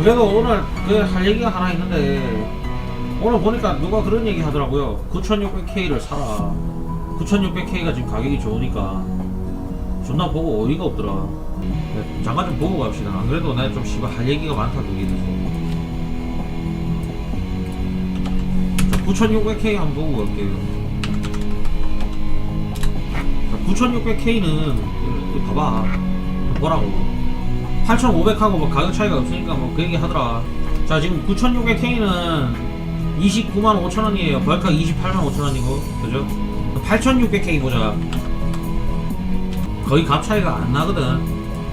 안 그래도 오늘 그할 얘기가 하나 있는데 오늘 보니까 누가 그런 얘기 하더라고요. 9600K를 사라. 9600K가 지금 가격이 좋으니까 존나 보고 어이가 없더라. 네, 잠깐 좀 보고 갑시다. 안 그래도 내가 좀 씨발 할 얘기가 많다 대해서. 9600K 한번 보고 갈게요. 9600K는 봐봐. 뭐라고 8500하고 뭐 가격 차이가 없으니까 뭐 그 얘기 하더라. 자 지금 9600K는 29만 5천원이에요. 벌카 28만 5천원이고 그죠? 8600K 보자. 거의 값 차이가 안 나거든.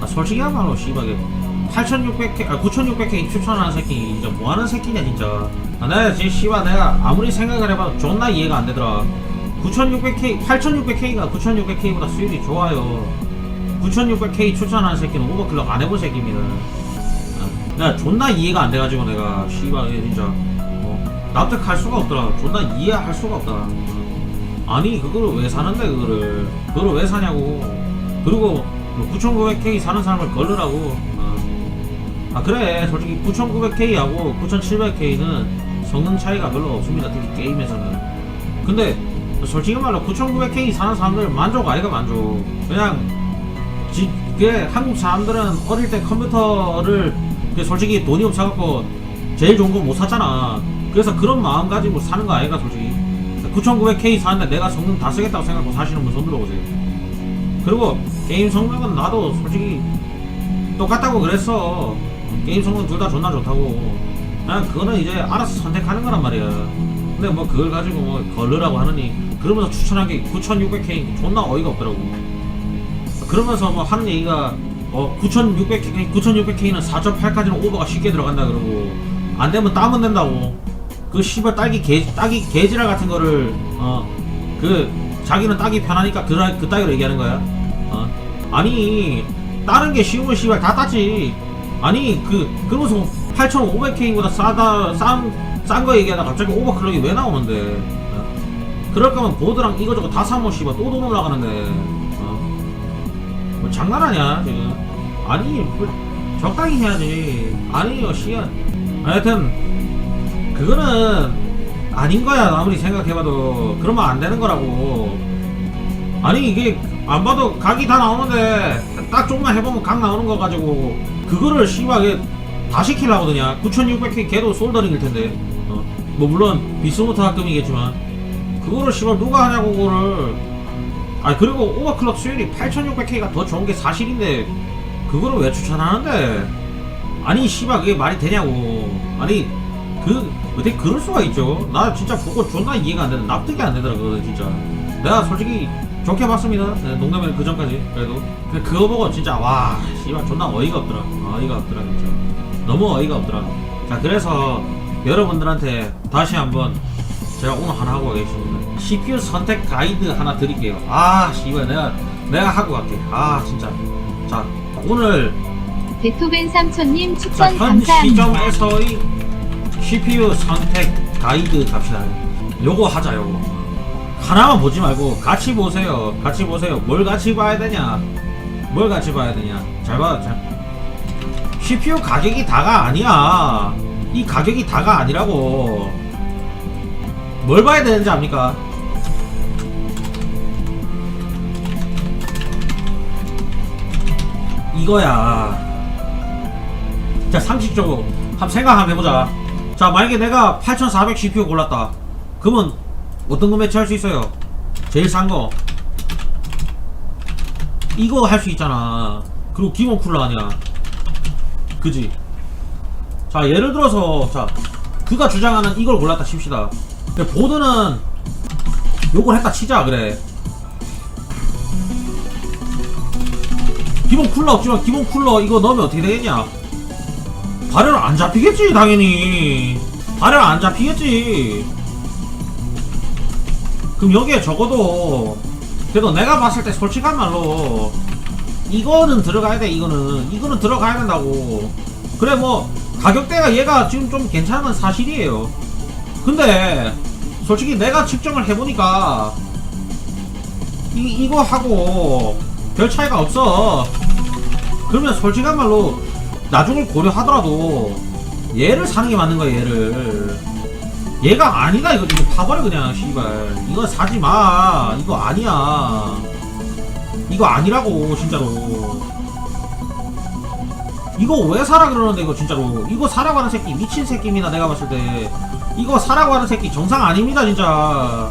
아, 솔직히 말로 씨발게 8600K 아 9600K 추천하는 새끼 진짜 뭐하는 새끼냐 진짜. 아, 내가 지금 씨발 내가 아무리 생각을 해봐도 존나 이해가 안 되더라. 9600K 8600K가 9600K보다 수율이 좋아요 9600K 추천하는 새끼는 오버클럭 안 해본 새끼입니다. 아, 내가 존나 이해가 안 돼가지고 내가 씨발 얘 진짜 어, 납득할 수가 없더라. 존나 이해할 수가 없다. 어. 아니 그거를 왜 사는데 그거를. 그거를 왜 사냐고. 그리고 9900K 사는 사람을 걸르라고. 어. 아 그래. 솔직히 9900K하고 9700K는 성능 차이가 별로 없습니다. 특히 게임에서는. 근데 솔직히 말로 9900K 사는 사람들 만족 아이가 만족. 그냥 지, 그게 한국 사람들은 어릴 때 컴퓨터를 그 솔직히 돈이 없어갖고 제일 좋은 거 못 샀잖아. 그래서 그런 마음가짐으로 사는 거 아이가 솔직히. 9900K 사는데 내가 성능 다 쓰겠다고 생각하고 사시는 분 손 들어 보세요. 그리고 게임 성능은 나도 솔직히 똑같다고 그랬어. 게임 성능 둘 다 존나 좋다고. 그냥 그거는 이제 알아서 선택하는 거란 말이야. 근데 뭐 그걸 가지고 뭐 걸르라고 하느니 그러면서 추천하기 9600K 존나 어이가 없더라고 그러면서 뭐 하는 얘기가 어 9600K 9600K는 4.8까지는 오버가 쉽게 들어간다 그러고 안 되면 따면 된다고 그 씨발 딸기 개 딸기 개지랄 같은 거를 어그 자기는 따기 편하니까 그, 그 따위로 얘기하는 거야 어 아니 다른 게 쉬우면 씨발 다 땄지 아니 그 그러면서 8500K보다 싸다 싼싼 거 얘기하다 갑자기 오버클럭이 왜 나오는데 어? 그럴 거면 보드랑 이거저거 다 사면 씨발 또돈 올라가는데 어? 뭐 장난하냐 지금. 아니 뭐 적당히 해야지. 아니요 씨야. 하여튼 그거는 아닌 거야 아무리 생각해봐도. 그러면 안 되는 거라고. 아니 이게 안 봐도 각이 다 나오는데 딱 조금만 해보면 각 나오는 거 가지고 그거를 씨발 다 시키려고 그러냐 9600K 걔도 솔더링일 텐데. 어? 뭐 물론 비스모터 합금이겠지만 그거를 씨발 누가 하냐고 그거를 아 그리고 오버클럭 수율이 8600K가 더 좋은 게 사실인데 그거를 왜 추천하는데? 아니 씨발 그게 말이 되냐고. 아니 그 어떻게 그럴 수가 있죠? 나 진짜 그거 존나 이해가 안 되는 납득이 안 되더라 그거 진짜. 내가 솔직히 좋게 봤습니다. 네, 농담은 그 전까지. 그래도. 근데 그거 보고 진짜 와 씨발 존나 어이가 없더라. 어이가 없더라 진짜. 너무 어이가 없더라. 자 그래서 여러분들한테 다시 한번 제가 오늘 하나 하고 가겠습니다 CPU 선택 가이드 하나 드릴게요 아 씨발 내가 내가 하고 갈게 아 진짜 자 오늘 베토벤 삼촌님 자, 추천 현 감사합니다. 시점에서의 CPU 선택 가이드 갑시다. 요거 하자, 요거. 하나만 보지 말고 같이 보세요. 같이 보세요. 뭘 같이 봐야 되냐? 뭘 같이 봐야 되냐? 잘 봐, 잘. CPU 가격이 다가 아니야. 이 가격이 다가 아니라고. 뭘 봐야 되는지 압니까? 이거야. 자 상식적으로 한번 생각 한번 해보자. 자 만약에 내가 8400 CPU 골랐다. 그러면 어떤 거 매치할 수 있어요? 제일 싼 거. 이거 할 수 있잖아. 그리고 기본 쿨러 아니야. 그지? 자 예를 들어서 자 그가 주장하는 이걸 골랐다 칩시다. 보드는 요걸 했다 치자 그래 기본 쿨러 없지만 기본 쿨러 이거 넣으면 어떻게 되겠냐? 발열 안 잡히겠지 당연히. 발열 안 잡히겠지. 그럼 여기에 적어도 그래도 내가 봤을 때 솔직한 말로 이거는 들어가야 돼 이거는. 이거는 들어가야 된다고. 그래 뭐 가격대가 얘가 지금 좀 괜찮은 건 사실이에요. 근데 솔직히 내가 측정을 해보니까 이, 이거 하고 별 차이가 없어. 그러면 솔직한 말로 나중을 고려하더라도 얘를 사는 게 맞는 거야 얘를. 얘가 아니다 이거 이거 파버려 그냥 씨발. 이거 사지 마. 이거 아니야. 이거 아니라고 진짜로. 이거 왜 사라 그러는데 이거 진짜로. 이거 사라고 하는 새끼 미친 새끼입니다 내가 봤을 때. 이거 사라고 하는 새끼 정상 아닙니다 진짜.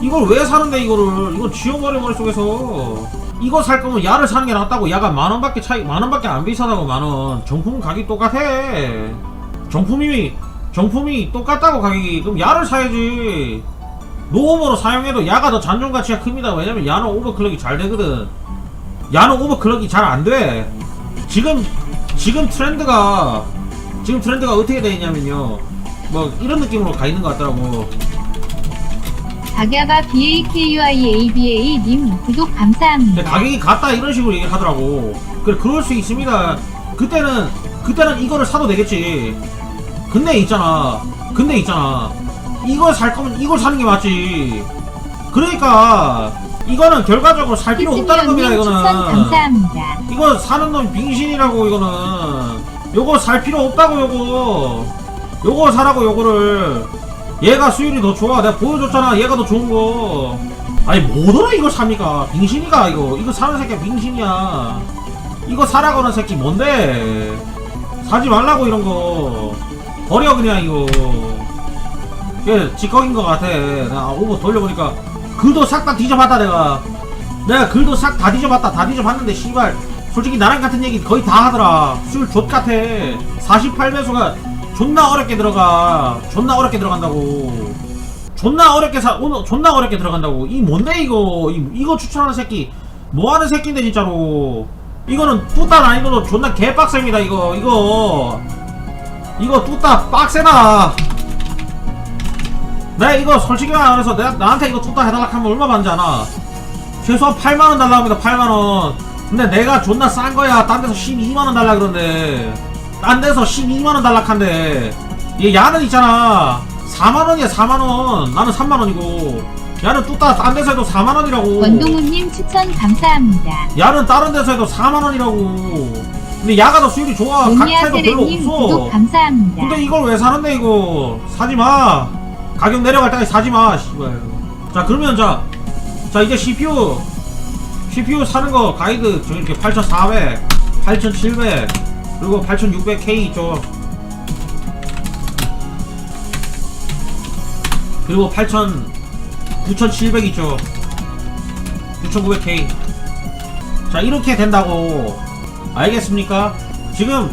이걸 왜 사는데 이거를. 이거 지워버려 머릿속에서 이거 살 거면 야를 사는 게 낫다고. 야가 만 원밖에 차이 만 원밖에 안 비싸다고 만원. 정품 가격 똑같아. 정품이 정품이 똑같다고 가격이. 그럼 야를 사야지. 노홈으로 사용해도 야가 더 잔존 가치가 큽니다. 왜냐면 야는 오버클럭이 잘 되거든. 야는 오버클럭이 잘 안 돼. 지금 지금 트렌드가 지금 트렌드가 어떻게 돼 있냐면요. 뭐 이런 느낌으로 가 있는 것 같더라고 박야바 BAKUIABA 님 구독 감사합니다. 가격이 같다 이런 식으로 얘기를 하더라고. 그래 그럴 수 있습니다. 그때는 그때는 이거를 사도 되겠지. 근데 있잖아. 근데 있잖아. 이걸 살 거면 이걸 사는 게 맞지. 그러니까 이거는 결과적으로 살 필요 없다는 겁니다 이거는. 감사합니다. 이거 사는 놈 빙신이라고 이거는. 요거 살 필요 없다고 요거. 요거 사라고 요거를 얘가 수율이 더 좋아. 내가 보여줬잖아. 얘가 더 좋은 거. 아니 뭐더라 이걸 삽니까 빙신이가 이거. 이거 사는 새끼 빙신이야. 이거 사라고 하는 새끼 뭔데? 사지 말라고 이런 거. 버려 그냥 이거. 이게 찌꺼긴 것 같아. 나 오버 돌려보니까 글도 싹 다 뒤져봤다 내가. 내가 글도 싹 다 뒤져봤다. 다 뒤져봤는데 씨발. 솔직히 나랑 같은 얘기 거의 다 하더라. 수율 좆 같아. 48배수가 존나 어렵게 들어가. 존나 어렵게 들어간다고. 존나 어렵게 사 오늘 존나 어렵게 들어간다고. 이 뭔데 이거? 이, 이거 추천하는 새끼. 뭐하는 새끼인데 진짜로. 이거는 뚜따 난이도도 존나 개빡셉니다 이거. 이거. 이거 뚜따 빡세다 내가 이거 솔직히 말해서 내가 나한테 이거 뚜따 해달라 하면 얼마 받는지 아나? 최소한 8만원 달라 합니다 8만원. 근데 내가 존나 싼 거야. 딴 데서 12만원 달라 그러는데 딴 데서 12만원 달라 한데 얘 야는 있잖아. 4만원이야 4만원. 나는 3만원이고. 야는 뚜따 딴 데서 해도 4만원이라고. 원동훈님 추천 감사합니다. 야는 다른 데서 해도 4만원이라고. 근데 야가 더 수율이 좋아. 각 모니아 차이도 별로 세레님. 없어. 감사합니다. 근데 이걸 왜 사는데 이거? 사지마. 가격 내려갈 때까지 사지마 씨발. 자 그러면 자, 자 이제 CPU CPU 사는 거 가이드 저 이렇게 8400 8700 그리고 8600K 있죠 그리고 8000 9700 있죠 9900K 자 이렇게 된다고. 알겠습니까? 지금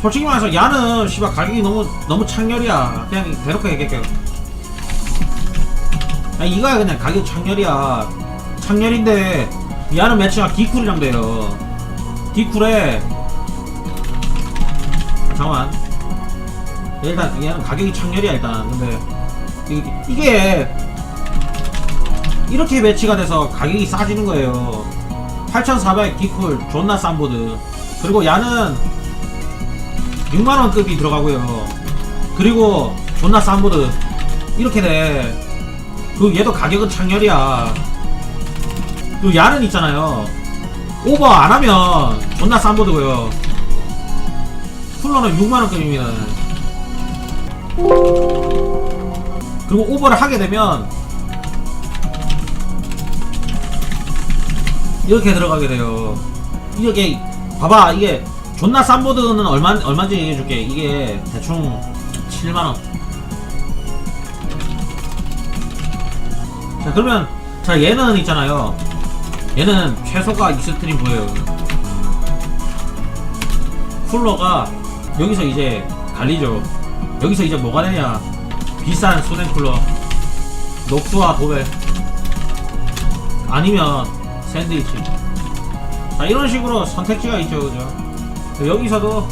솔직히 말해서 야는 씨발 가격이 너무 너무 창렬이야. 그냥 대놓고 얘기할게요 야, 이거야 그냥 가격 창렬이야. 창렬인데 야는 매치가 기쿨이랑 돼요. 기쿨에 잠깐만. 일단 얘는 가격이 창렬이야 일단. 근데 이게, 이게 이렇게 매치가 돼서 가격이 싸지는 거예요. 8400 기쿨 존나 싼 보드. 그리고 야는 6만원 급이 들어가고요. 그리고 존나 싼 보드. 이렇게 돼그 얘도 가격은 창렬이야. 그 야는 있잖아요. 오버 안하면 존나 싼 보드고요 쿨러는 6만원급입니다 그리고 오버를 하게 되면 이렇게 들어가게 돼요. 이렇게 봐봐 이게 존나 싼 보드는 얼마 얼마인지 얘기해줄게. 이게 대충 7만 원. 자 그러면 자 얘는 있잖아요. 얘는 최소가 익스트림 보여요. 쿨러가 여기서 이제 갈리죠. 여기서 이제 뭐가 되냐? 비싼 수냉 쿨러, 녹수와 도벨, 아니면 샌드위치. 자 이런 식으로 선택지가 있죠, 그죠? 여기서도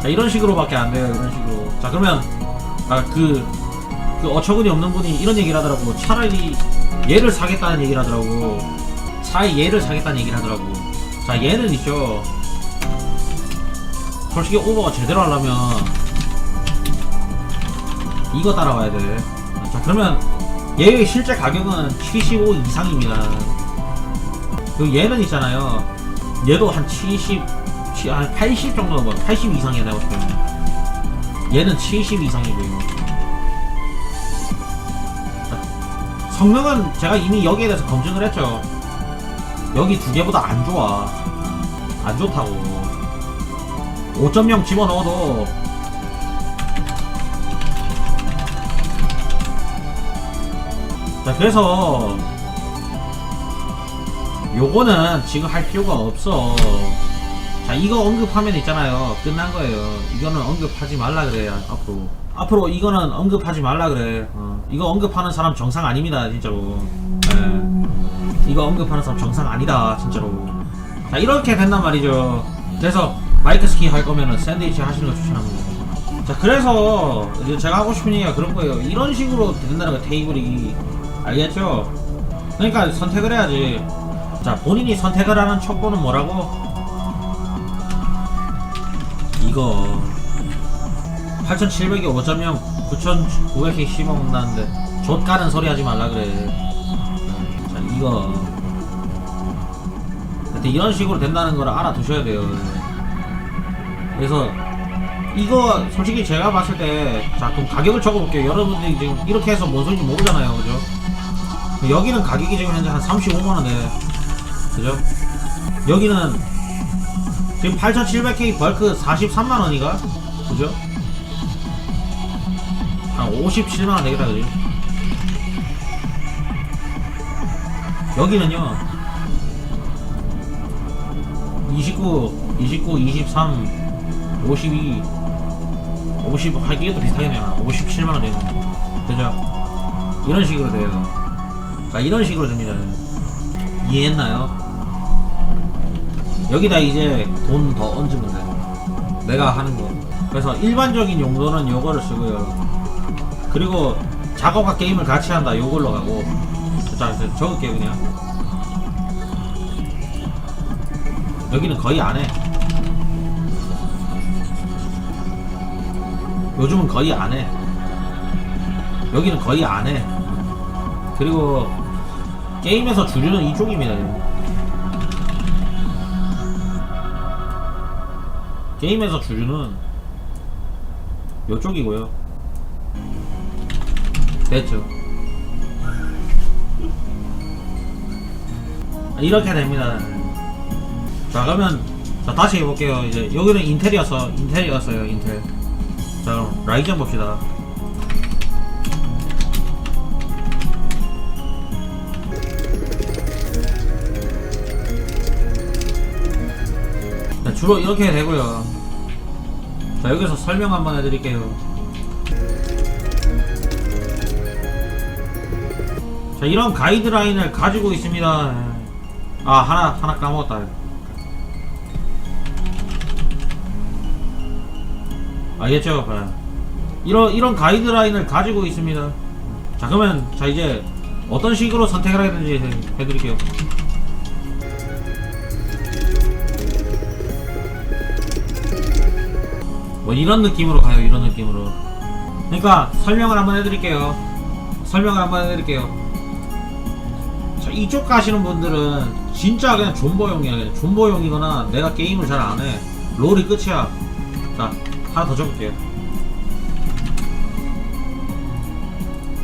자 이런 식으로밖에 안 돼요, 이런 식으로. 자 그러면 아 그 그 어처구니 없는 분이 이런 얘기를 하더라고. 차라리 얘를 사겠다는 얘기를 하더라고. 차라리 얘를 사겠다는 얘기를 하더라고. 자 얘는 있죠. 솔직히 오버가 제대로 하려면 이거 따라와야 돼. 자, 그러면 얘의 실제 가격은 75 이상입니다. 그리고 얘는 있잖아요. 얘도 한 70, 치- 한80 정도 뭐, 80 이상이야, 내가 봤을 때는. 얘는 70 이상이고요. 성능은 제가 이미 여기에 대해서 검증을 했죠. 여기 두 개보다 안 좋아. 안 좋다고. 5.0 집어넣어도 자 그래서 요거는 지금 할 필요가 없어 자 이거 언급하면 있잖아요 끝난 거예요 이거는 언급하지 말라 그래요 앞으로 앞으로 이거는 언급하지 말라 그래 어. 이거 언급하는 사람 정상 아닙니다 진짜로 예. 이거 언급하는 사람 정상 아니다 진짜로 자 이렇게 된단 말이죠 그래서 마이크 스키 할 거면은 샌드위치 하시는 거 추천합니다 자 그래서 이제 제가 하고 싶은 얘기가 그런 거예요 이런 식으로 된다는 거 테이블이 알겠죠? 그러니까 선택을 해야지 자 본인이 선택을 하는 첩보는 뭐라고? 이거 8700이 5.0 9900이 씹어먹는다는데 좆 까는 소리 하지 말라 그래. 자 이거. 근데 이런 식으로 된다는 걸 알아두셔야 돼요. 그래서 이거 솔직히 제가 봤을 때자 그럼 가격을 적어볼게요. 여러분들이 지금 이렇게 해서 뭔 소리인지 모르잖아요. 그죠? 여기는 가격이 지금 현재 한 35만원에. 그죠? 여기는 지금 8700K 벌크 43만원이가? 그죠 한 57만원 되겠다 그지? 여기는요 29 29 23 52 50 아, 이게 또 비슷하겠네요. 57만원 되는 그죠? 이런 식으로 돼요. 자 이런 식으로 됩니다. 이해했나요? 여기다 이제 돈 더 얹으면 돼 내가 하는 거. 그래서 일반적인 용도는 요거를 쓰고요 그리고 작업과 게임을 같이 한다. 요걸로 가고. 자 적을게요 그냥. 여기는 거의 안해. 요즘은 거의 안해. 여기는 거의 안해. 그리고 게임에서 주류는 이쪽입니다. 게임에서 주류는 요쪽이고요. 됐죠. 이렇게 됩니다. 자 그러면 자 다시 해볼게요. 이제 여기는 인텔이어서 인텔이었어요. 인텔. 자 그럼 라이젠 봅시다. 자, 주로 이렇게 되고요. 자, 여기서 설명 한번 해드릴게요. 자, 이런 가이드라인을 가지고 있습니다. 아, 하나, 하나 까먹었다. 알겠죠? 네. 이런, 이런 가이드라인을 가지고 있습니다. 자, 그러면, 자, 이제 어떤 식으로 선택을 해야 되는지 해- 해드릴게요. 뭐 이런 느낌으로 가요 이런 느낌으로 그러니까 설명을 한번 해드릴게요 설명을 한번 해드릴게요 자 이쪽 가시는 분들은 진짜 그냥 존버용이야. 그냥 존버용이거나 내가 게임을 잘 안 해. 롤이 끝이야. 자 하나 더 적을게요.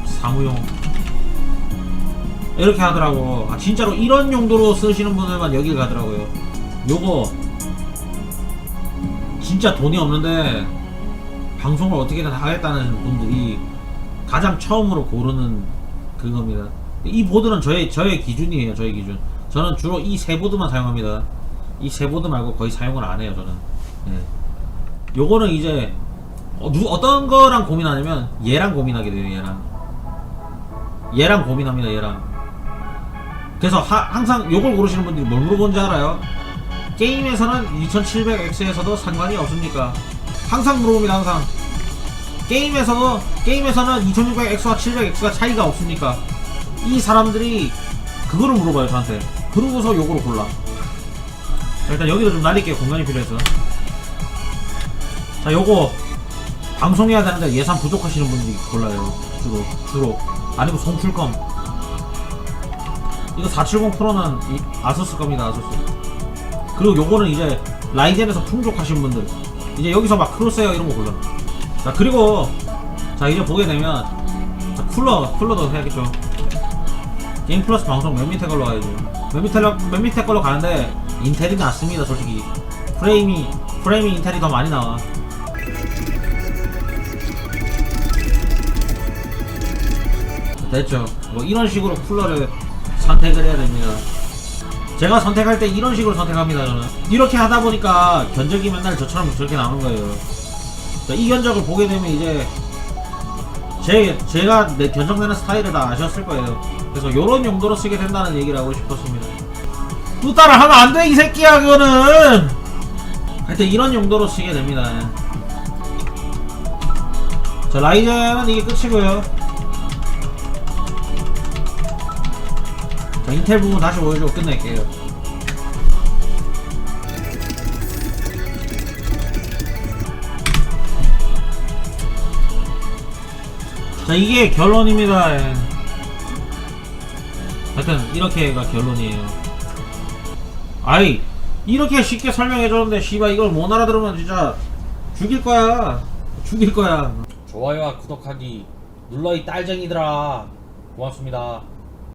사무용. 이렇게 하더라고. 아 진짜로 이런 용도로 쓰시는 분들만 여길 가더라고요. 요거 진짜 돈이 없는데 방송을 어떻게든 하겠다는 분들이 가장 처음으로 고르는 그겁니다. 이 보드는 저의 저의 기준이에요. 저의 기준. 저는 주로 이 세 보드만 사용합니다. 이 세 보드 말고 거의 사용을 안 해요. 저는. 예. 요거는 이제 어, 누, 어떤 거랑 고민하냐면 얘랑 고민하게 돼요. 얘랑. 얘랑 고민합니다. 얘랑. 그래서 하- 항상 요걸 고르시는 분들이 뭘 물어보는지 알아요? 게임에서는 2700X에서도 상관이 없습니까? 항상 물어봅니다 항상 게임에서도 게임에서는 2600X와 700X가 차이가 없습니까? 이 사람들이 그거를 물어봐요 저한테. 그러고서 요거로 골라. 자, 일단 여기도 좀 날릴게요 공간이 필요해서. 자 요거 방송해야 되는데 예산 부족하시는 분들이 골라요 주로. 주로. 아니면 송출검 이거 470 프로는 이- 아수스 겁니다 아수스. 그리고 요거는 이제 라이젠에서 풍족하신 분들. 이제 여기서 막 크로스웨어 이런 거 골라. 자 그리고 자 이제 보게 되면 자, 쿨러 쿨러도 해야겠죠 게임 플러스 방송 맨 밑에 걸로 가야죠? 맨 밑에, 맨 밑에 걸로 가는데 인텔이 낫습니다 솔직히. 프레임이 프레임이 인텔이 더 많이 나와. 됐죠. 뭐 이런 식으로 쿨러를 선택을 해야 됩니다. 제가 선택할 때 이런 식으로 선택합니다 저는. 이렇게 하다 보니까 견적이 맨날 저처럼 저렇게 나오는 거예요. 자, 이 견적을 보게 되면 이제 제, 제가 내 견적내는 스타일을 다 아셨을 거예요. 그래서 요런 용도로 쓰게 된다는 얘기를 하고 싶었습니다. 또 따라 하면 안 돼 이 새끼야 그거는! 하여튼 이런 용도로 쓰게 됩니다. 자 라이젠은 이게 끝이고요. 자 인텔 부분 다시 보여주고 끝낼게요 자 이게 결론입니다. 예. 하여튼 이렇게가 결론이에요. 아이 이렇게 쉽게 설명해줬는데 씨발 이걸 못 알아들으면 진짜 죽일 거야. 죽일 거야. 좋아요와 구독하기 눌러 이 딸쟁이들아. 고맙습니다